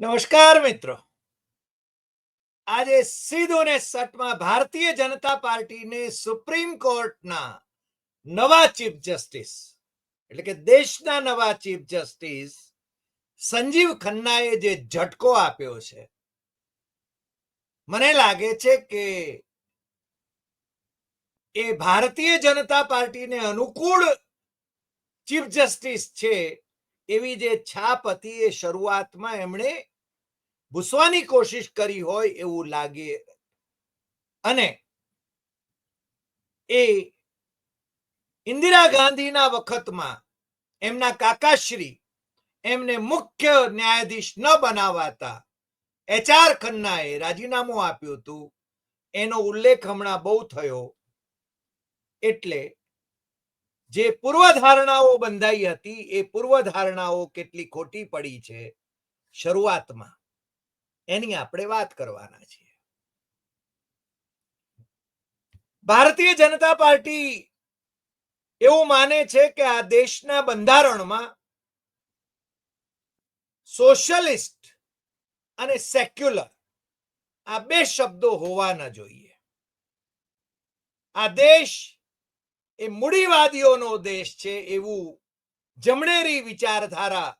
નમસ્કાર મિત્રો. આજે સીધું ને સટમાં ભારતીય જનતા પાર્ટીને સુપ્રીમ કોર્ટના નવા ચીફ જસ્ટિસ, એટલે કે દેશના નવા ચીફ જસ્ટિસ સંજીવ ખન્નાએ જે ઝટકો આપ્યો છે, મને લાગે છે કે એ ભારતીય જનતા પાર્ટીને અનુકૂળ ચીફ જસ્ટિસ છે એવી જે છાપ હતી એ શરૂઆતમાં એમણે ભૂસવાની કોશિશ કરી હોય એવું લાગે. અને એ ઇન્દિરા ગાંધીના વખતમાં એમના કાકાશ્રી એમને મુખ્ય ન્યાયાધીશ ન બનાવાતા એચઆર ખન્નાએ રાજીનામું આપ્યું હતું. એનો ઉલ્લેખ હમણાં બહુ થયો. એટલે જે પૂર્વધારણાઓ બંધાઈ હતી એ પૂર્વધારણાઓ કેટલી ખોટી પડી છે. શરૂઆતમાં એની આપણે વાત કરવાના છીએ. ભારતીય જનતા પાર્ટી એવું માને છે કે આ દેશના બંધારણમાં સોશિયલિસ્ટ અને સેક્યુલર આ બે શબ્દો હોવાના જોઈએ. આ દેશ એ મૂડીવાદીઓનો દેશ છે એવું જમણેરી વિચારધારા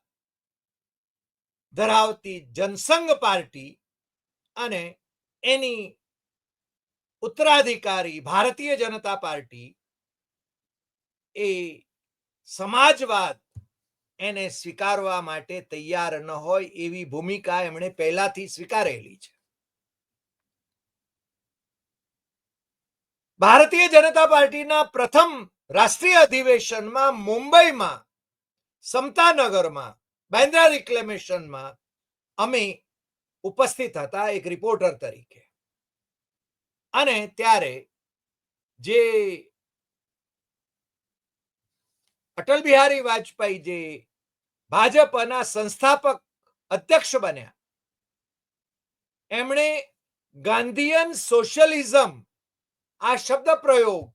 ધરાવતી જનસંઘ પાર્ટી અને એની ઉત્તરાધિકારી ભારતીય જનતા પાર્ટી એ સમાજવાદ એને સ્વીકારવા માટે તૈયાર ન હોય એવી ભૂમિકા એમણે પહેલાથી સ્વીકારેલી છે. ભારતીય જનતા પાર્ટીના પ્રથમ રાષ્ટ્રીય અધિવેશનમાં મુંબઈમાં સમતાનગરમાં બેન્દ્રા રિક્લેમેશનમાં અમે ઉપસ્થિત હતા એક રિપોર્ટર તરીકે. અને ત્યારે જે અટલ બિહારી વાજપેયી જે ભાજપના સંસ્થાપક અધ્યક્ષ બન્યા, એમણે ગાંધીયન સોશિયલિઝમ આ શબ્દ પ્રયોગ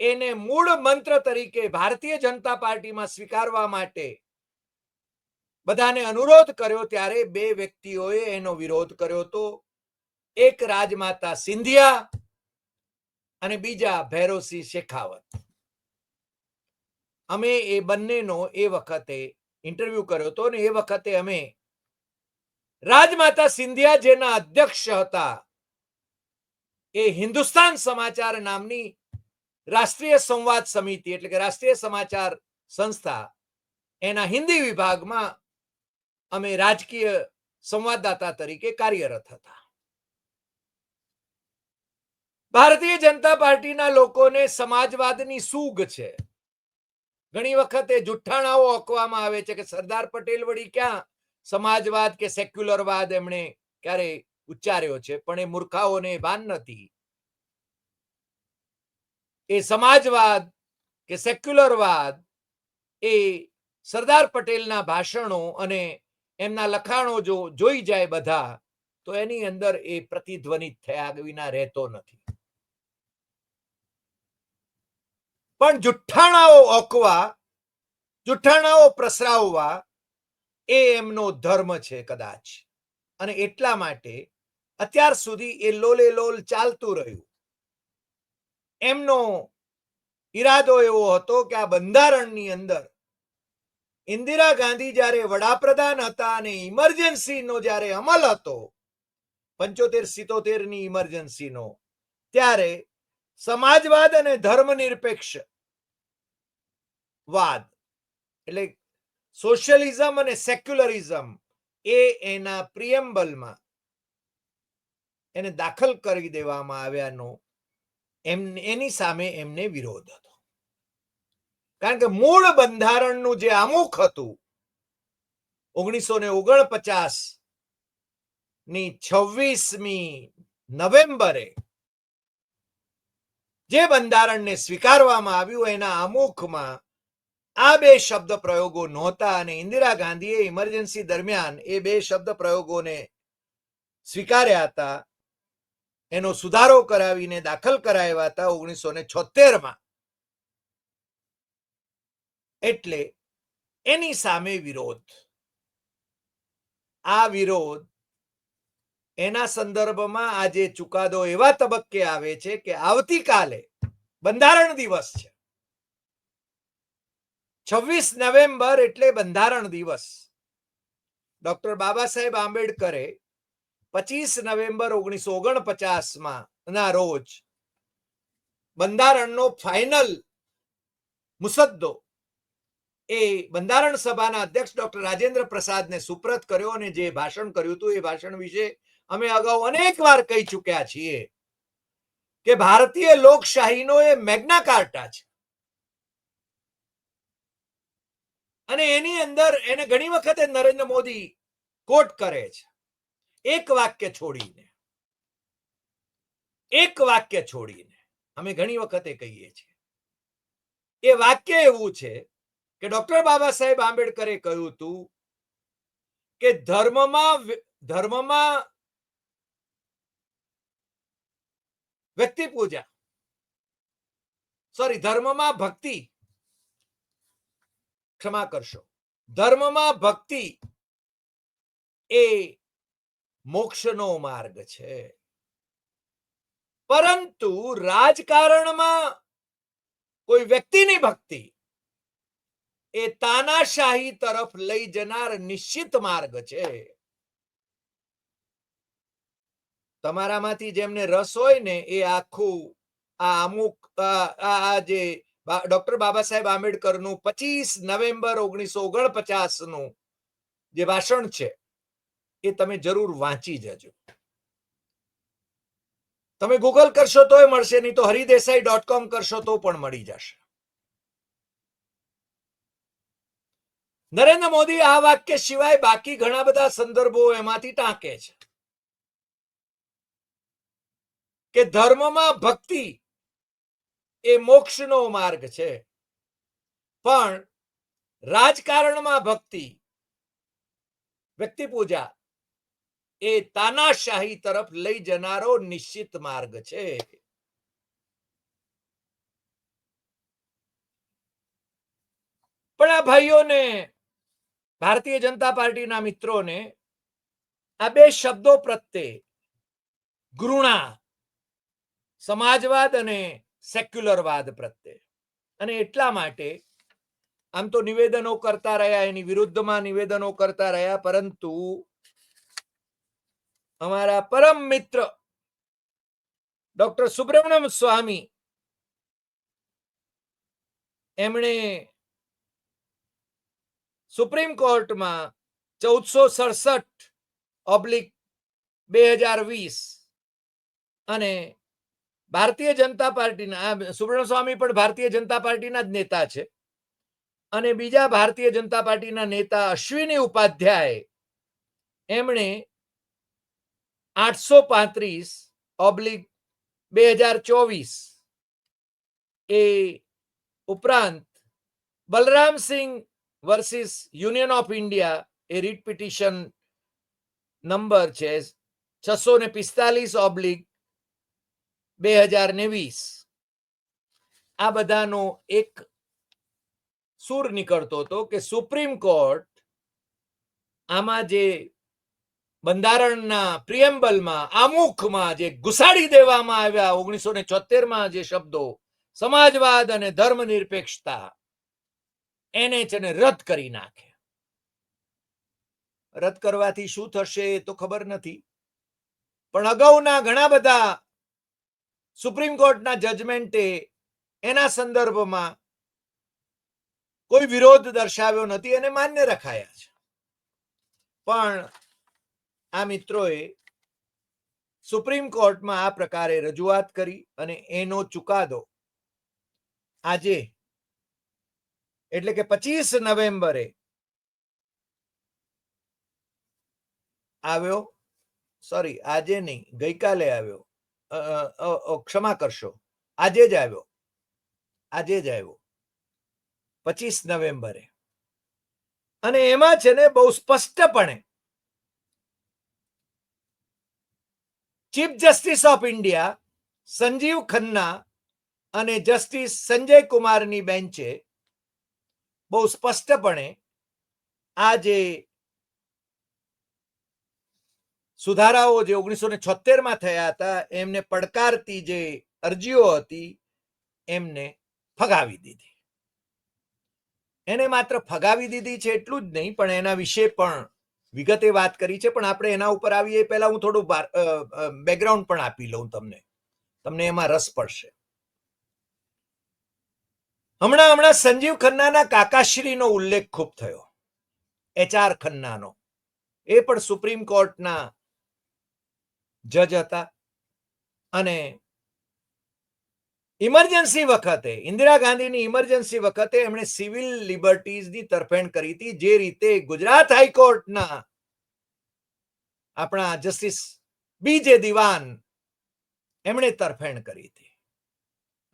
એને મૂળ મંત્ર તરીકે ભારતીય જનતા પાર્ટીમાં સ્વીકારવા માટે બધાને અનુરોધ કર્યો ત્યારે બે વ્યક્તિઓએ એનો વિરોધ કર્યો હતો એક રાજમાતા સિંધિયા અને બીજા ભૈરોસિંહ શેખાવત. અમે એ બંનેનો એ વખતે ઇન્ટરવ્યુ કર્યો હતો ને એ વખતે અમે રાજમાતા સિંધિયા જેના અધ્યક્ષ હતા, એ હિન્દુસ્તાન સમાચાર નામની રાષ્ટ્રીય સંવાદ સમિતિ એટલે કે રાષ્ટ્રીય સમાચાર સંસ્થા એના હિન્દી વિભાગમાં અમે રાજકીય સંવાદદાતા તરીકે કાર્યરત હતા. ભારતીય જનતા પાર્ટીના લોકોને સમાજવાદની સૂગ છે. ઘણી વખત જુઠ્ઠાણાઓ ઓકવામાં આવે છે કે સરદાર પટેલ વળી ક્યાં સમાજવાદ કે સેક્યુલરવાદ એમણે ક્યારે ઉચ્ચાર્યો છે, પણ એ મૂર્ખાઓને ભાન નથી. એ સમાજવાદ કે સેક્યુલરવાદ એ સરદાર પટેલના ભાષણો અને એમના લખાણો જો જોઈ જાય બધા, તો એની અંદર એ પ્રતિધ્વનિત થયા વિના રહેતો નથી. પણ જુઠ્ઠાણાઓ ઓકવા, જુઠ્ઠાણાઓ પ્રસરાવવા, એ એમનો ધર્મ છે કદાચ. અને એટલા માટે અત્યાર સુધી એ લોલે લોલ ચાલતું રહ્યું. એમનો ઈરાદો એવો હતો કે આ બંધારણની અંદર ઇન્દિરા ગાંધી જ્યારે વડાપ્રધાન હતા અને ઇમરજન્સીનો જ્યારે અમલ હતો, પંચોતેર સિત્તોતેરની ઇમરજન્સીનો, ત્યારે સમાજવાદ અને ધર્મનિરપેક્ષ વાદ એટલે સોશિયલિઝમ અને સેક્યુલરિઝમ એ એના પ્રિયમ્બલમાં એને દાખલ કરી દેવામાં આવ્યાનો એમ, એની સામે એમને વિરોધ હતો. કારણ કે મૂળ બંધારણનું જે આમુખ હતું ઓગણીસો ને ઓગણપચાસની છવ્વીસમી નવેમ્બરે જે બંધારણને સ્વીકારવામાં આવ્યું, એના આમુખમાં આ બે શબ્દ પ્રયોગો નહોતા અને ઇન્દિરા ગાંધીએ ઇમરજન્સી દરમિયાન એ બે શબ્દ પ્રયોગોને સ્વીકાર્યા હતા. એનો સુધારો કરાવીને દાખલ કરાવ્યા હતા ઓગણીસો ને છોતેરમાં એટલે એની સામે વિરોધ. આ વિરોધ એના સંદર્ભમાં આજે ચુકાદો એવા તબક્કે આવે છે કે આવતીકાલે બંધારણ દિવસ છે. છવ્વીસ નવેમ્બર એટલે બંધારણ દિવસ. ડોક્ટર બાબા સાહેબ આંબેડકરે પચીસ નવેમ્બર ઓગણીસો ઓગણપચાસમાં ના રોજ બંધારણનો ફાઇનલ મુસદ્દો એ બંધારણ સભાના અધ્યક્ષ ડોક્ટર રાજેન્દ્ર પ્રસાદને સુપ્રત કર્યો અને જે ભાષણ કર્યું હતું એ ભાષણ વિશે અમે અગાઉ અનેક વાર કહી ચૂક્યા છીએ કે ભારતીય લોકશાહીનો એ મેગ્ના કાર્ટા છે. અને એની અંદર એને ઘણી વખતે નરેન્દ્ર મોદી કોટ કરે છે. એક વાક્ય છોડીને, એક વાક્ય છોડીને અમે ઘણી વખતે કહીએ છીએ. એ વાક્ય એવું છે કે ડોક્ટર બાબા સાહેબ આંબેડકરે કહ્યું હતું કે ધર્મમાં ધર્મમાં વ્યક્તિ પૂજા. સોરી ધર્મમાં ભક્તિ ક્ષમા કરશો. ધર્મમાં ભક્તિ એ મોક્ષનો માર્ગ છે. પરંતુ રાજકારણમાં કોઈ વ્યક્તિની ભક્તિ એ તાનાશાહી તરફ લઈ જનાર નિશ્ચિત માર્ગ છે. તમારામાંથી જેમને રસ હોય ને એ આખું આ અમુક, આ જે ડોક્ટર બાબા સાહેબ આંબેડકરનું પચીસ નવેમ્બર ઓગણીસો ઓગણપચાસનું જે ભાષણ છે, એ તમે જરૂર વાંચી જજો. તમે ગૂગલ કરશો તોય મળશે, નહીં તો હરિદેસાઈ ડોટ કોમ કરશો તો પણ મળી જશે. નરેન્દ્ર મોદી આ વાક્ય સિવાય બાકી ઘણા બધા સંદર્ભો એમાંથી ટાંકે છે. કે ધર્મમાં ભક્તિ એ મોક્ષનો માર્ગ છે. પણ રાજકારણમાં ભક્તિ વ્યક્તિ પૂજા એ તાનાશાહી તરફ લઈ જનારો નિશ્ચિત માર્ગ છે. પણ આ ભાઈઓને ભારતીય જનતા પાર્ટીના મિત્રોને આ બે શબ્દો પ્રત્યે ઘૃણા, સમાજવાદ અને સેક્યુલરવાદ પ્રત્યે. અને એટલા માટે આમ તો નિવેદનો કરતા રહ્યા, એની વિરુદ્ધમાં નિવેદનો કરતા રહ્યા, પરંતુ અમારા પરમ મિત્ર ડોક્ટર સુબ્રમણ્યમ સ્વામી એમણે સુપ્રીમ કોર્ટમાં ચૌદસો સડસઠ ઓબ્લિક બે હજાર વીસ અને ભારતીય જનતા પાર્ટીના, આ સુબ્રમણ્ય સ્વામી પણ ભારતીય જનતા પાર્ટીના જ નેતા છે. અને બીજા ભારતીય જનતા પાર્ટીના નેતા અશ્વિની ઉપાધ્યાય, એમણે આઠસો પાંત્રીસ ઓબ્લિક બે હજાર ચોવીસ એ ઉપરાંત Balram Singh versus union of India A writ petition number છે છસો ને પિસ્તાલીસ ઓબ્લિક બે હજાર ને વીસ આ બધાનો એક સૂર નીકળતો હતો કે સુપ્રીમ કોર્ટ આમાં જે બંધારણના પ્રિએમ્બલમાં આમુખમાં જે ઘુસાડી દેવામાં આવ્યા ઓગણીસો ને ચોતેરમાં જે શબ્દો સમાજવાદ અને ધર્મ નિરપેક્ષતા એને છે રદ કરી નાખે. રદ કરવાથી શું થશે તો ખબર નથી. પણ અગાઉના ઘણા બધા સુપ્રીમ કોર્ટના જજમેન્ટે એના સંદર્ભમાં કોઈ વિરોધ દર્શાવ્યો નથી અને માન્ય રખાયા છે. પણ આ મિત્રોએ સુપ્રીમ કોર્ટમાં આ પ્રકારે રજૂઆત કરી અને એનો ચુકાદો આજે એટલે કે પચીસ નવેમ્બરે આવ્યો સોરી આજે નહીં, ગઈકાલે આવ્યો. ક્ષમા કરશો. આજે જ આવ્યો. આજે જ આવ્યો. પચીસ નવેમ્બરે. અને એમાં છે ને બહુ સ્પષ્ટપણે chief justice of India Sanjiv Khanna અને જસ્ટિસ સંજય કુમારની બેન્ચે બહુ સ્પષ્ટપણે આ જે સુધારાઓ જે ઓગણીસો ને છોતેરમાં થયા હતા, એમને પડકારતી જે અરજીઓ હતી, એમને ફગાવી દીધી. એને માત્ર ફગાવી દીધી છે એટલું જ નહીં, પણ એના વિશે પણ વિગતે વાત કરી છે. પણ આપણે એના ઉપર આવીએ પહેલા હું થોડું બેકગ્રાઉન્ડ પણ આપી લઉં તમને. તમને એમાં રસ પડશે. હમણાં હમણાં સંજીવ ખન્નાના કાકાશ્રીનો ઉલ્લેખ ખૂબ થયો. એચઆર ખન્નાનો. એ પણ સુપ્રીમ કોર્ટના જજ હતા. અને ઇમરજન્સી વખતે, ઇન્દિરા ગાંધીની ઇમરજન્સી વખતે એમણે સિવિલ લિબર્ટીઝની તરફેણ કરી હતી, જે રીતે ગુજરાત હાઈકોર્ટના આપણા જસ્ટિસ બી જે દિવાન એમણે તરફેણ કરી હતી.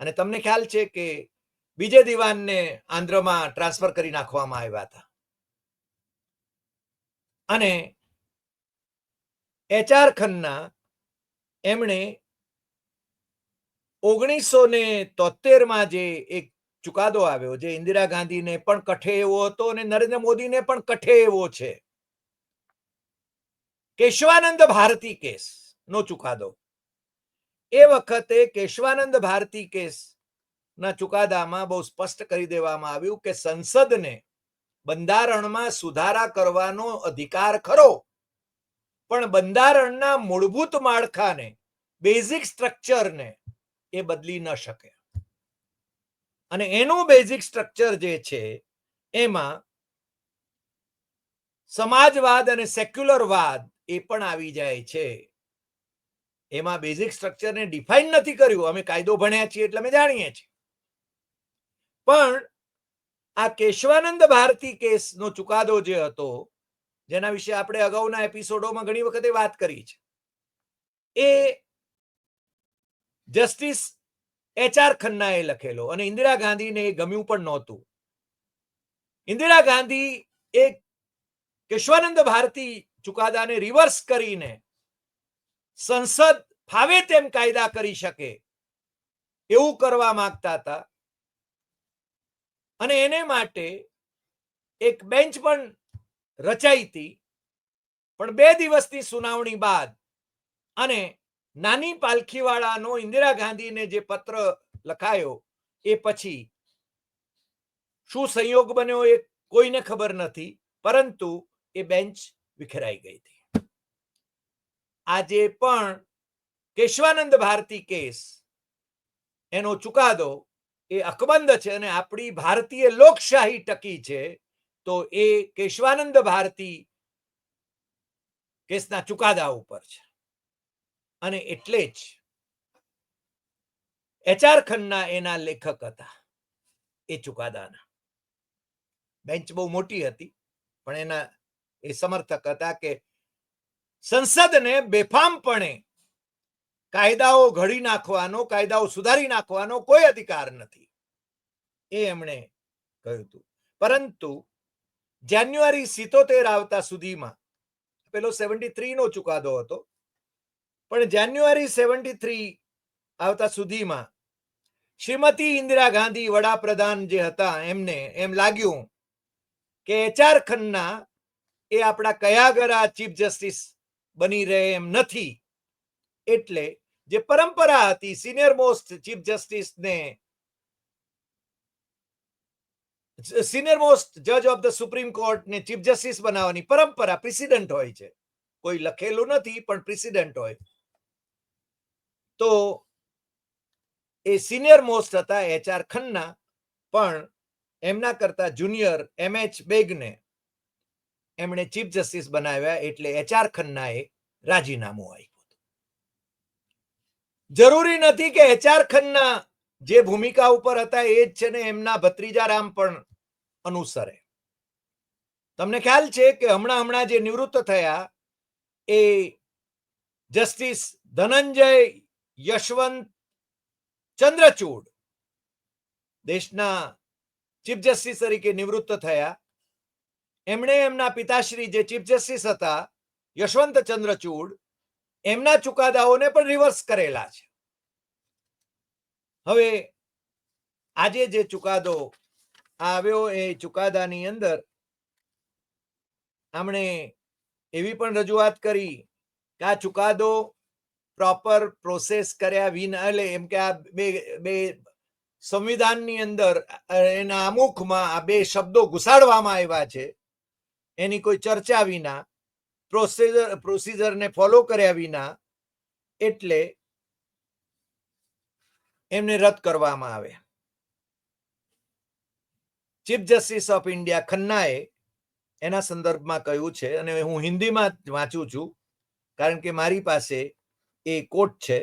અને તમને ખ્યાલ છે કે બીજે દિવાનને આંધ્રમાં ટ્રાન્સફર કરી નાખવામાં આવ્યા હતા. અને એચઆર ખન્ના એમણે ઓગણીસો ને તોતેરમાં જે એક ચુકાદો આવ્યો, જે ઇન્દિરા ગાંધીને પણ કઠે એવો હતો અને નરેન્દ્ર મોદીને પણ કઠે એવો છે. કેશવાનંદ ભારતી કેસ નો ચુકાદો. એ વખતે કેશવાનંદ ભારતી કેસ ના ચુકાદામાં બહુ સ્પષ્ટ કરી દેવામાં આવ્યું કે સંસદને બંધારણમાં સુધારા કરવાનો અધિકાર ખરો. પણ બંધારણના મૂળભૂત માળખાને બેઝિક સ્ટ્રક્ચરને એ બદલી ન શકે. અને એનું બેઝિક સ્ટ્રક્ચર જે છે, એમાં સમાજવાદ અને સેક્યુલરવાદ એ પણ આવી જાય છે. એમાં બેઝિક સ્ટ્રક્ચરને ડિફાઇન નથી કર્યું. અમે કાયદો ભણ્યા છીએ એટલે અમે જાણીએ છીએ. પણ આ કેશવાનંદ ભારતી કેસનો ચુકાદો જે હતો, જેના વિશે આપણે અગાઉના એપિસોડોમાં ઘણી વખતે વાત કરી છે, એ જસ્ટિસ એચઆર ખન્નાએ લખેલો અને ઇન્દિરા ગાંધીને એ ગમ્યું પણ નહોતું. ઇન્દિરા ગાંધી એ કેશવાનંદ ભારતી ચુકાદાને રિવર્સ કરીને સંસદ ફાવે તેમ કાયદા કરી શકે એવું કરવા માંગતા હતા. અને એને માટે એક બેન્ચ પણ રચાઈ હતી. પણ બે દિવસની સુનાવણી બાદ અને નાની પાલખીવાળાનો ઇન્દિરા ગાંધીને જે પત્ર લખાયો એ પછી શું સંયોગ બન્યો એ કોઈને ખબર નથી, પરંતુ એ બેન્ચ વિખેરાઈ ગઈ હતી. આજે પણ કેશવાનંદ ભારતી કેસ એનો ચુકાદો એ અકબંધ છે અને આપણી ભારતીય લોકશાહી ટકી છે, તો એ કેશવાનંદ ભારતી કેસના ચુકાદા ઉપર છે. અને એટલે જ એચઆર ખન્ના એના લેખક હતા, એ ચુકાદાના. બેન્ચ બહુ મોટી હતી, પણ એના એ સમર્થક હતા કે સંસદને બેફામપણે કાયદાઓ ઘડી નાખવાનો, કાયદાઓ સુધારી નાખવાનો કોઈ અધિકાર નથી. એ એમણે કહ્યું હતું. પરંતુ જાન્યુઆરી સિત્તોતેર આવતા સુધીમાં, પેલો સેવન્ટી થ્રી નો ચુકાદો હતો, પણ જાન્યુઆરી સેવન્ટી થ્રી આવતા સુધીમાં શ્રીમતી ઇન્દિરા ગાંધી વડાપ્રધાન જે હતા, એમને એમ લાગ્યું કે એચઆર ખન્ના એ આપણા કયાગરા ચીફ જસ્ટિસ બની રહે એમ નથી. એટલે જે પરંપરા હતી સિનિયર મોસ્ટ ચીફ જસ્ટિસ ને સિનિયર મોસ્ટ જજ ઓફ ધ સુપ્રીમ કોર્ટ ને ચીફ જસ્ટિસ બનાવવાની પરંપરા પ્રેસિડન્ટ હોય છે. કોઈ લખેલું નથી, પણ પ્રેસિડન્ટ હોય. તો એ સિનિયર મોસ્ટ હતા એચઆર ખન્ના, પણ એમના કરતા જુનિયર એમ એચ બેગને એમણે ચીફ જસ્ટિસ બનાવ્યા એટલે એચઆર ખન્નાએ રાજીનામું આપ્યું. જરૂરી નથી કે એચઆર ખન્ના જે ભૂમિકા ઉપર હતા એ જ છે ને એમના ભત્રીજા રામ પણ અનુસરે. તમને ખ્યાલ છે કે હમણાં હમણાં જે નિવૃત્ત થયા એ જસ્ટિસ ધનંજય યશવંત ચંદ્રચૂડ દેશના ચીફ જસ્ટિસ તરીકે નિવૃત્ત થયા. એમણે એમના પિતાશ્રી જે ચીફ જસ્ટિસ હતા, યશવંત ચંદ્રચૂડ એમના ચુકાદાઓને પણ રિવર્સ કરેલા છે. હવે આજે જે ચુકાદો આવ્યો એ ચુકાદાની અંદર આમણે એવી પણ રજૂઆત કરી કે આ ચુકાદો પ્રોપર પ્રોસેસ કર્યા વિના, એટલે એમ કે આ બે બે સંવિધાનની અંદર, એના અમુખમાં આ બે શબ્દો ઘુસાડવામાં આવ્યા છે, એની કોઈ ચર્ચા વિના. પ્રોસીજર પ્રોસીજરને ફોલો કર્યા વિના એટલે એમને રદ કરવામાં આવે ચીફ જસ્ટિસ ઓફ ઇન્ડિયા ખન્નાએ એના સંદર્ભમાં કહ્યું છે અને હું હિન્દીમાં જ વાંચું છું કારણ કે મારી પાસે એ कोट છે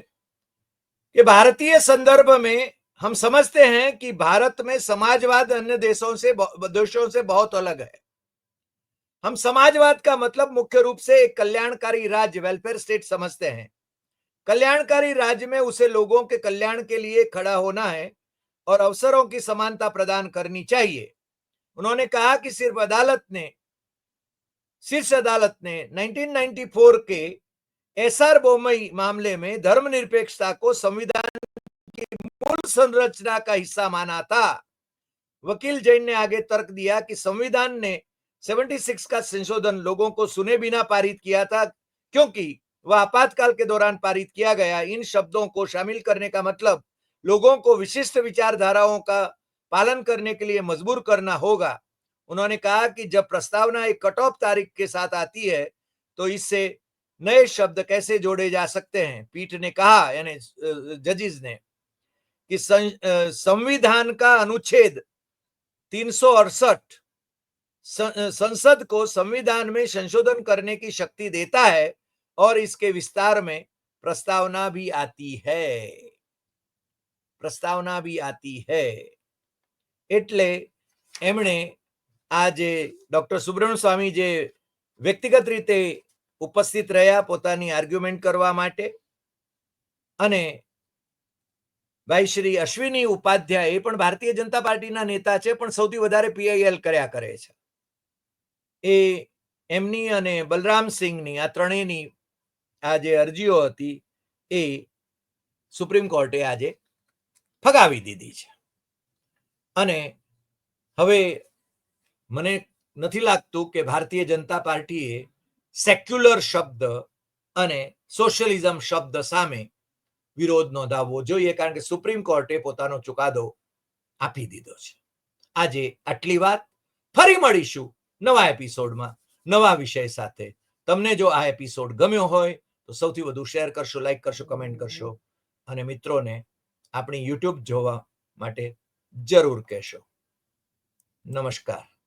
कि भारतीय संदर्भ में हम समझते हैं कि भारत में समाजवाद अन्य देशों से बहु- देशों से बहुत अलग है हम समाजवाद का मतलब मुख्य रूप से एक कल्याणकारी राज्य वेलफेयर स्टेट समझते हैं। कल्याणकारी राज्य में उसे लोगों के कल्याण के लिए खड़ा होना है और अवसरों की समानता प्रदान करनी चाहिए। उन्होंने कहा कि सिर्फ़ अदालत ने, शीर्ष अदालत ने 1994 के एसआर बोमई मामले में धर्मनिरपेक्षता को संविधान की मूल संरचना का हिस्सा माना था। वकील जैन ने आगे तर्क दिया कि संविधान ने 76 का संशोधन लोगों को सुने बिना पारित किया था क्योंकि वह आपातकाल के दौरान पारित किया गया इन शब्दों को शामिल करने का मतलब लोगों को विशिष्ट विचारधाराओं का पालन करने के लिए मजबूर करना होगा उन्होंने कहा कि जब प्रस्तावना एक कट ऑफ तारीख के साथ आती है तो इससे नए शब्द कैसे जोड़े जा सकते हैं पीठ ने कहा यानी जजिस ने कि सं- अ, संविधान का अनुच्छेद तीन संसद को संविधान में संशोधन करने की शक्ति देता है और इसके विस्तार में प्रस्तावना भी आती है પ્રસ્તાવના બી આતી હૈ એટલે એમણે આ જે ડોક્ટર સુબ્રમણ્ય સ્વામી જે વ્યક્તિગત રીતે ઉપસ્થિત રહ્યા પોતાની આર્ગ્યુમેન્ટ કરવા માટે અને ભાઈ શ્રી અશ્વિની ઉપાધ્યાય એ પણ ભારતીય જનતા પાર્ટીના નેતા છે પણ સૌથી વધારે પીઆઈએલ કર્યા કરે છે એ એમની અને બલરામસિંહની આ ત્રણેયની આ જે અરજીઓ હતી એ સુપ્રીમ કોર્ટે આજે ફગાવી દીધી છે. અને હવે મને નથી લાગતું કે ભારતીય જનતા પાર્ટીએ સેક્યુલર શબ્દ અને સોશિયલિઝમ શબ્દ સામે વિરોધ નોંધાવવો જોઈએ કારણ કે સુપ્રીમ કોર્ટે પોતાનો ચુકાદો આપી દીધો છે. આજે આટલી વાત. ફરી મળીશું. નવા એપિસોડમાં, નવા વિષય સાથે. તમને જો આ એપિસોડ ગમ્યો હોય, તો સૌથી વધુ શેર કરશો, લાઈક કરશો, કમેન્ટ કરશો. અને મિત્રોને આપણી યુટ્યુબ જોવા માટે જરૂર કહેશો. નમસ્કાર.